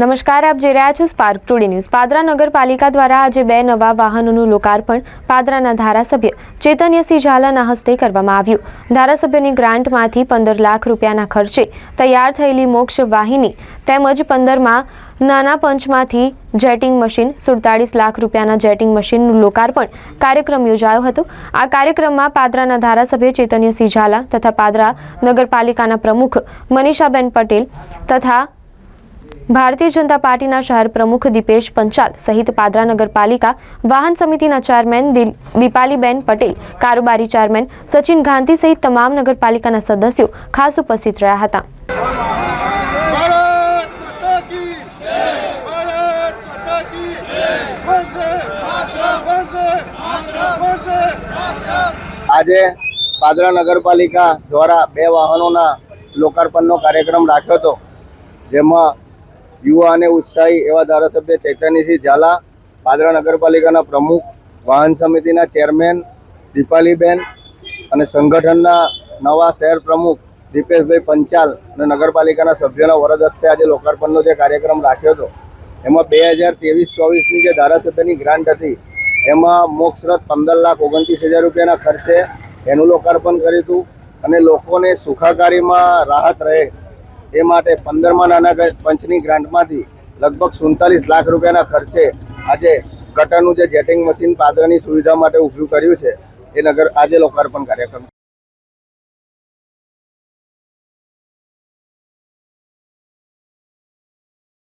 નમસ્કાર, આપ જોઈ રહ્યા છો સ્પાર્ક ટુડે ન્યૂઝ પાદરા નગરપાલિકા દ્વારા આજે બે નવા વાહનોનું લોકાર્પણ પાદરાના ધારાસભ્ય ચેતન્યસિંહ ઝાલાના હસ્તે કરવામાં આવ્યું. ધારાસભ્યની ગ્રાન્ટમાંથી પંદર લાખ રૂપિયાના ખર્ચે તૈયાર થયેલી મોક્ષ વાહિની તેમજ પંદરમાં નાના પંચમાંથી જેટિંગ મશીન, સુડતાળીસ લાખ રૂપિયાના જેટિંગ મશીનનું લોકાર્પણ કાર્યક્રમ યોજાયો હતો. આ કાર્યક્રમમાં પાદરાના ધારાસભ્ય ચેતન્યસિંહ ઝાલા તથા પાદરા નગરપાલિકાના પ્રમુખ મનીષાબેન પટેલ તથા ભારતીય જનતા પાર્ટીના શહેર પ્રમુખ દીપેશ પંચાલ સહિત પાદરા નગરપાલિકા વાહન સમિતિના ચેરમેન દિલ- દીપાલીબેન પટેલ કારોબારી ચેરમેન સચિન ગાંધી સહિત તમામ નગરપાલિકાના સદસ્યો ખાસ ઉપસ્થિત રહ્યા હતા. ભારત માતા કી ભારત માતા કી વંદે વંદે વંદે આજે પાદરા નગરપાલિકા દ્વારા બે વાહનોના લોકાર્પણનો કાર્યક્રમ રાખ્યો હતો જેમાં યુવા અને ઉત્સાહી એવા ધારાસભ્ય ચૈતન્યસિંહ ઝાલા પાદરા નગરપાલિકાના પ્રમુખ, વાહન સમિતિના ચેરમેન દીપાલીબેન અને સંગઠનના નવા શહેર પ્રમુખ દીપેશભાઈ પંચાલ અને નગરપાલિકાના સભ્યોના વરદ હસ્તે આજે લોકાર્પણનો જે કાર્યક્રમ રાખ્યો હતો, એમાં બે હજાર ત્રેવીસ ચોવીસની જે ધારાસભ્યની ગ્રાન્ટ હતી, એમાં મોક્ષરથ પંદર લાખ ઓગણત્રીસ હજાર રૂપિયાના ખર્ચે એનું લોકાર્પણ કર્યું હતું અને લોકોને સુખાકારીમાં રાહત રહે એ માટે પંદરમાં નાના પંચની ગ્રાન્ટમાંથી લગભગ સુડતાલીસ લાખ રૂપિયાના ખર્ચે આજે ગટરનું જે જેટિંગ મશીન પાદરની સુવિધા માટે ઊભું કર્યું છે, એ નગર આજે લોકાર્પણ કાર્યક્રમ